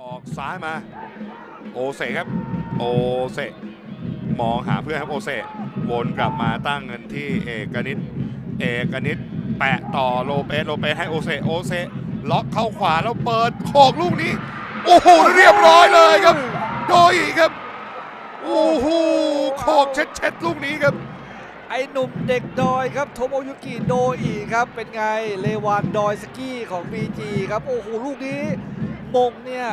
ออกซ้ายมา โอเซครับ โอเซมองหาเพื่อนครับโอเซวนกลับมาตั้งเงินที่เอกนิตเอกนิตแปะต่อโลเปสโลเปสให้โอเซโอเซล็อกเข้าขวาแล้วเปิดโขกลูกนี้ โอ้โหเรียบร้อยเลยครับ โดยอีกครับโอ้โหโขกเช็ดๆลูกนี้ครับ ไอหนุ่มเด็กดอยครับโทโมยุกิโดอีครับเป็นไงเลวานดอยสกี้ของ BG ครับโอ้โหลูกนี้ มงเนี่ย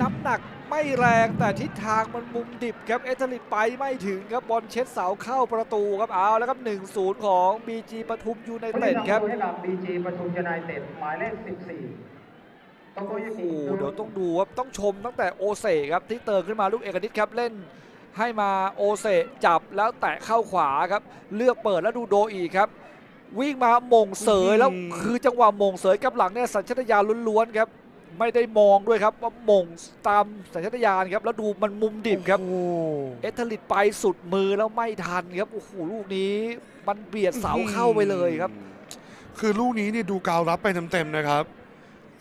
น้ำหนักไม่แรงแต่ทิศทางมันมุมดิบครับเอตลิตไปไม่ถึงครับบอลเช็ดเสาเข้าประตูครับเอาแล้วครับ1-0 ของ BG ปทุมยูไนผู้เต็เล่ดนครับนำให้กับ BG ปทุมยูไนเต็ดหมายเลข 14โตโกยุโอ้กิโหเดี๋ยวต้องดูครับต้องชมตั้งแต่โอเซครับที่เติมขึ้นมาลูกเอกนิตครับเล่นให้มาโอเซจับแล้วแตะเข้าขวาครับ เลือกเปิดแล้วดูโดอีกครับ วิ่งมาหมงเสยแล้วอืมคือจังหวะหมงเสยกับหลังเนี่ยสัญชาตญาณล้วนๆครับ ไม่ได้มองด้วยครับว่าหมงตามสัญชาตญาณครับแล้วดูมันมุมดิบครับโอ้เอทลิตไปสุดมือแล้วไม่ทันครับโอ้โหลูกนี้มันเบียดเสาเข้าไปเลยครับ คือลูกนี้เนี่ยดูกาวรับไปเต็มๆนะครับ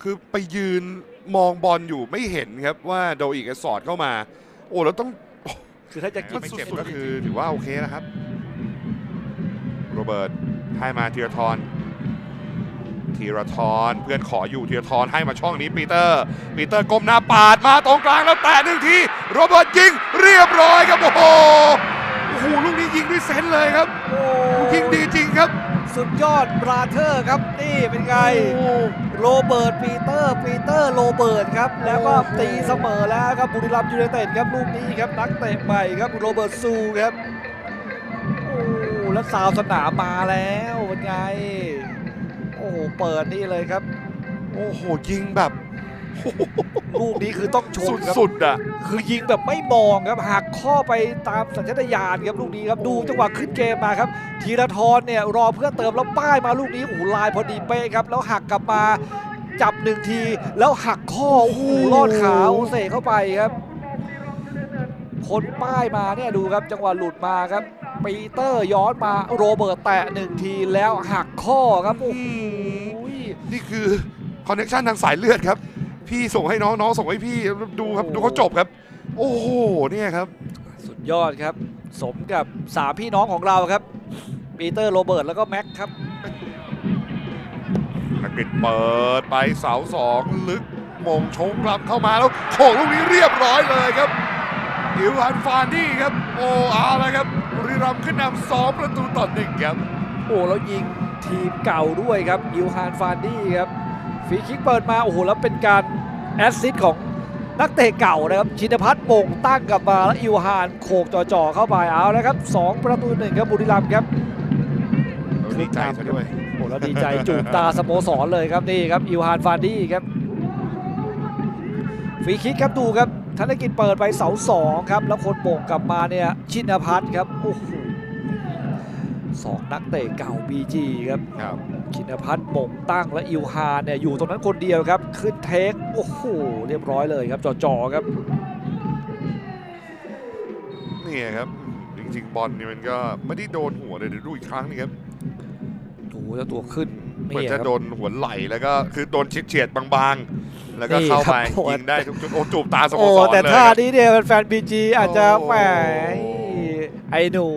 คือไปยืนมองบอลอยู่ไม่เห็นครับว่าโดอีกสอดเข้ามา โอ้แล้วต้องคือถ้าจะกินไม่สุเจ็บดก็คือถือว่าโอเคนะครับโรเบิร์ตให้มาธีรทร ธีรทรเพื่อนขออยู่ธีรทรให้มาช่องนี้ปีเตอร์ ปีเตอร์ก้มหน้าปาดมาตรงกลางแล้วแตะหนึ่งทีโรเบิร์ตยิงเรียบร้อยครับโอ้โหโอ้โหลูกนี้ยิงด้วยเซนส์เลยครับโอ้ยิงดีจริงครับ สุดยอดบราเธอร์ครับนี่เป็นไงโอ้โรเบิร์ตปีเตอร์ ปีเตอร์โรเบิร์ตครับแล้วก็ตีเสมอแล้วครับบุรีรัมย์ยูไนเต็ดครับลูกนี้ครับนักเตะใหม่ครับโรเบิร์ตซูครับโอ้แล้วสาวสนามมาแล้วเป็นไงโอ้โห เปิดนี่เลยครับ โอ้โหยิงแบบลูกนี้คือต้องชมครับสุดๆอะคือยิงแบบไม่มองครับหักข้อไปตามสัญชาตญาณครับลูกนี้ครับดูจังหวะขึ้นเกมมาครับธีรทรเนี่ยรอเพื่อเติมแล้วป้ายมาลูกนี้โอ้โหลายพอดีเป๊ะครับ แล้วหักกลับมาจับหนึ่งที แล้วหักข้อโอ้โหลอดขาโอเสเข้าไปครับคนป้ายมาเนี่ยดูครับจังหวะหลุดมาครับ ปีเตอร์ย้อนมาโรเบิร์ตแตะหนึ่งทีแล้วหักข้อครับโอ้โหนี่คือคอนเน t ชันทางสายเลือดครับ พี่ส่งให้น้องน้องส่งให้พี่ดูครับโอ้ดูเขาจบครับ โอ้โหเนี่ยครับ สุดยอดครับ สมกับสามพี่น้องของเราครับปีเตอร์โรเบิร์ตแล้วก็แม็กครับอังกฤษเปิดไปเสาสองลึกมงชงกลับเข้ามาแล้วโขกลูกนี้เรียบร้อยเลยครับ อิวฮันฟานดี้ครับ โอ้เอาละครับบุรีรัมย์ขึ้นนำสองประตูต่อหนึ่งครับ โอ้แล้วยิงทีมเก่าด้วยครับอิวฮานฟานดี้ครับฟรีคิกเปิดมาโอ้โหแล้วเป็นการแอสซิสต์ของนักเตะเก่านะครับชินพัฒน์มงตั้งกลับมาแล้วอิวฮานโขกจ่อๆเข้าไปเอาแล้วครับสองประตูหนึ่งครับบุรีรัมย์ครับดีใจซะด้วยโอ้แล้วดีใจจูบตาสโมสรเลยครับนี่ครับอิวฮานฟานดี้ครับฟรีคิกครับดูครับ ธนกิจเปิดไปเสาสองครับ แล้วคนโป่งกลับมาเนี่ยชินพัฒน์ครับโอ้โหสองนักเตะเก่า BG ครับครับชินพัฒน์หม่งตั้งและอิวฮานเนี่ยอยู่ตรงนั้นคนเดียวครับ ขึ้นเทคโอ้โหเรียบร้อยเลยครับจ่อๆครับนี่ครับจริงๆบอลนี่มันก็ไม่ได้โดนหัวเลยเดี๋ยวดูอีกครั้งนี่ครับดูเจ้าตัวขึ้น เหมือนนี่คจะรับโดนหัวไหล่แล้วก็คือโดนเฉียดๆบางๆ แล้วก็นี่เข้าครับไปโอ้โหยิงได้ทุกจุดโอ้จูบตาสโมโอ้สรแต่เลยท่าครับนี้เนี่ยแฟนบีจีอาจจะโอ้แหมไอ้หนู